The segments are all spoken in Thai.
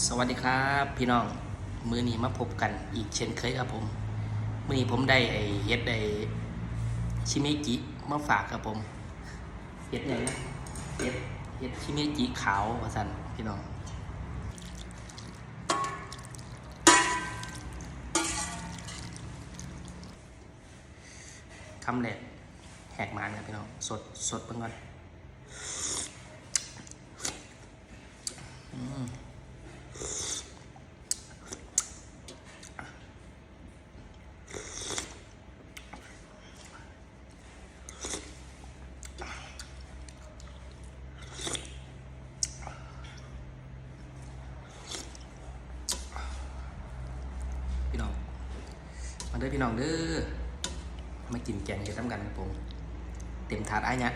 สวัสดีครับ พี่น้องมือนี้มาพบกันอีกเช่นเคยครับผม มือนี้ผมได้ไอเฮ็ดไอชิเมจิมาฝากครับผมเฮ็ดไงนะเฮ็ดเฮ็ดชิเมจิขาวว่าสันพี่น้องคำแรกแหกมานครับพี่น้องสดสดเพิ่งก่อน มาเด้อพี่น้องเด้อมากินแกงเห็ดน้ำกันผม เต็มถาดไอ้เนี่ย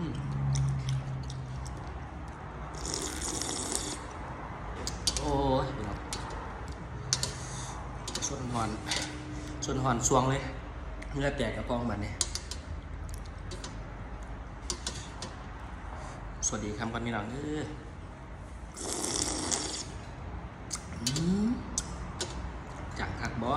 โอ้ยส่วนหอนส่วนหอนสวงเลยเนื้อแตกกระปองบัดนี่สวัสดีครับกันมีหลังเออจังคักบอ